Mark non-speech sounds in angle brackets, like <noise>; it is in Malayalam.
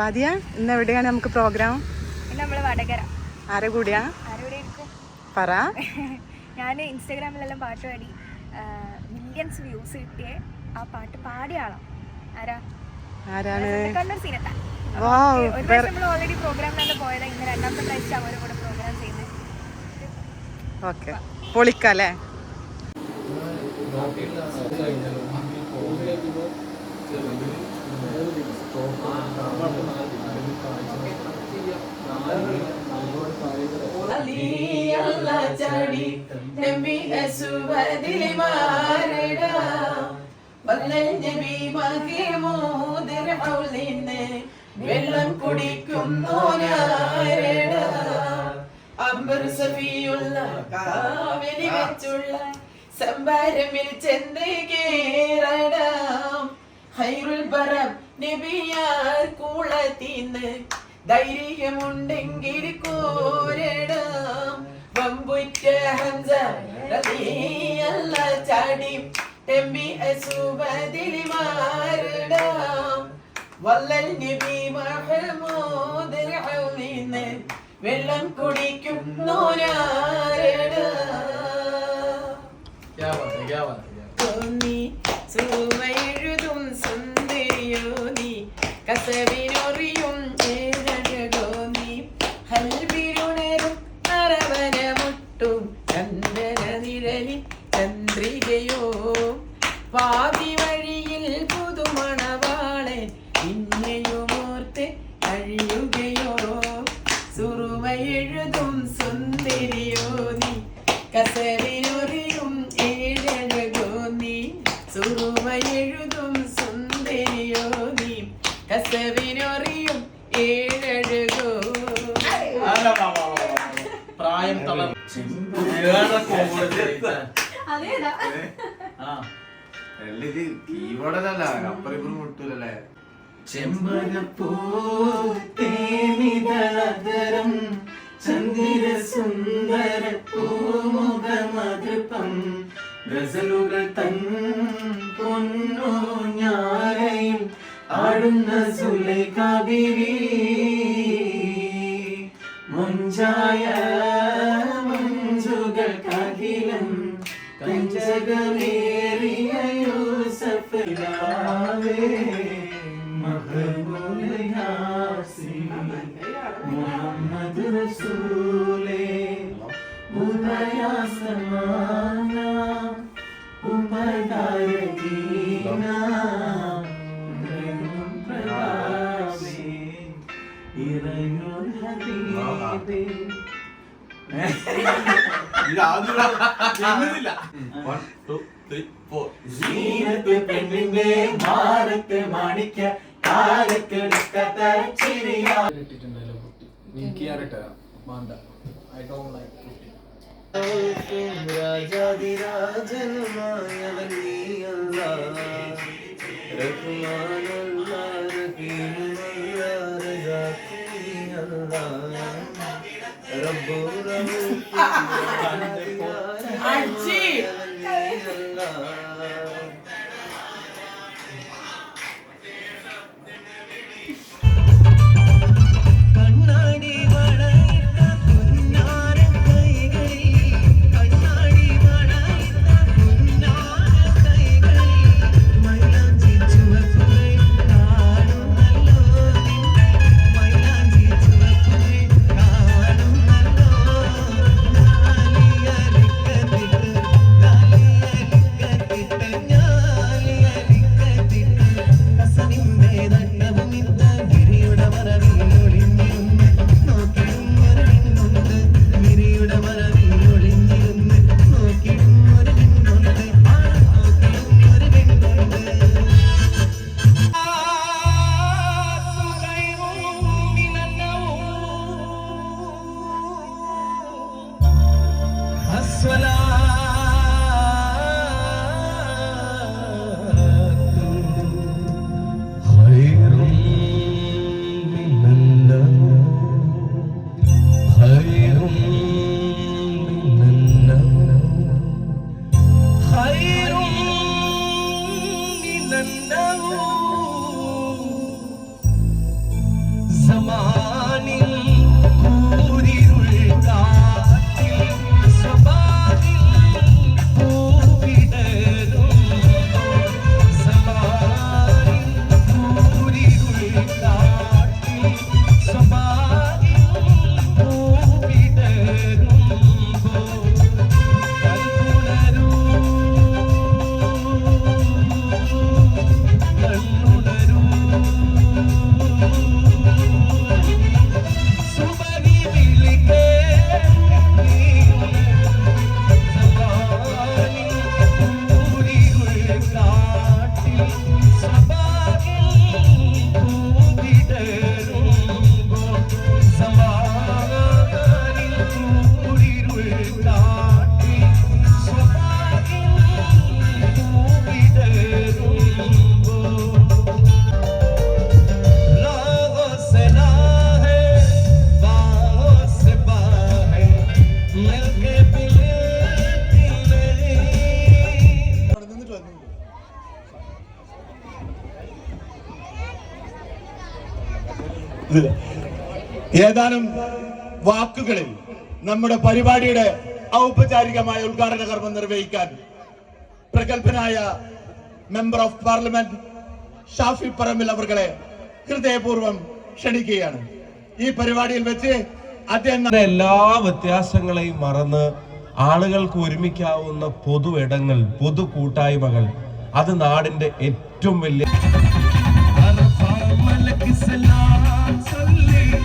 ഫാദിയ ഇന്ന് എവിടെയാണ് നമുക്ക് പ്രോഗ്രാം നമ്മൾ വടകര. ആരെ കൂടിയാ? പറ. <laughs> ഞാൻ ഇൻസ്റ്റാഗ്രാമിലെല്ലാം പാട്ട് പാടി മില്യൺസ് വ്യൂസ് കിട്ടിയ ആ പാട്ട് പാടിയ ആളാ. ആരാ? ആരാണ്? കണ്ണൂർ സീനത്ത. ഓൾറെഡി പ്രോഗ്രാമിലാണ് പോയത്. ഇന്ന് രണ്ടാമത്തെ പ്രാവശ്യം അവരുടെ കൂടെ പ്രോഗ്രാം ചെയ്യുന്നത് ഓക്കെ. പൊളിക്കല്ലേ വെള്ളം കുടിക്കുന്നോരാരട അംബർ സഫിയുള്ള കാവലി വെച്ചുള്ള സംഭാരമിൽ ചെന്ന് ഹൈറുൽ ബറം നബിയാർ കൂളത്തിന്ന് ധൈര്യമുണ്ടെങ്കിൽ കോരടാം. വമ്പുറ്റ ഹംസ റളിയല്ല ചാടി ടെമ്പി അസുബദിൽ മാറിടാം. വല്ലൽ നബി മഹമൂദ് റഹീന്ന് വെള്ളം കുടിക്കും തോന്നി ചുവയെഴുതും സുന്ദരിയോ നീ കസവിനൊറിയും ഏഴഴകോ നീ ഹൽവിരുണരും നരവനമുട്ടും ചന്ദന നിഴലി ചന്ദ്രികയോ പാതി വഴിയിൽ പുതുമണവാളെ പിന്നെയുമോർത്ത് കഴിയുകയോ? സുറുമ എഴുതും സുന്ദരിയോ നീ കസവിനൊറിയും ഏഴഴകോ. നീ സുറുമ എഴുതും സുന്ദരിയോ നീ കസവിനൊറിയും ഏഴഴകോ പ്രായം തളർ കീബോർഡല്ല അപ്പറിപ്പുറം മുട്ടൂലല്ലേ? ചെമ്പകപ്പൂത്തേമിതളതരം ചന്ദിര സുന്ദര പൂമുഖമതൃപം ഗസലുകൾ തൻ പൊന്നോ ഞാരയിൽ ആടുന്ന സുലൈകാബിരി റസൂലേ ഉദയാസമാന ഉപകാരദീന പ്രകാശേ ഇറങ്ങുൽ ഹബീബേ പെണ്ണിന്റെ മാറത്ത് മാണിക്ക കാലക്കെടുക്കത്ത ചിരിയാ എനിക്ക് ഞാനിട്ടാ വേണ്ട ഐ ഡോണ്ട് ലൈക്ക് കുട്ടി രാജാതിരാജനുമായവൻ നീ അല്ലാ. റഹ്മാനല്ലാ, റഹീമുമല്ലാ, റസാഖ് നീ അല്ലാ. റബ്ബു റഊഫ് രാജാതിരാജനുമായവൻ ഏതാനും വാക്കുകളിൽ നമ്മുടെ പരിപാടിയുടെ ഔപചാരികമായ ഉദ്ഘാടന കർമ്മം നിർവഹിക്കാൻ പ്രഗത്ഭനായ member of parliament Shafi Parambil അവർകളെ ഹൃദയപൂർവം ക്ഷണിക്കുകയാണ്. ഈ പരിപാടിയിൽ വെച്ച് അദ്ദേഹം എല്ലാ വ്യത്യാസങ്ങളെയും മറന്ന് ആളുകൾക്ക് ഒരുമിക്കാവുന്ന പൊതു ഇടങ്ങൾ പൊതു കൂട്ടായ്മകൾ അത് നാടിന്റെ ഏറ്റവും വലിയ सलाम सल्ली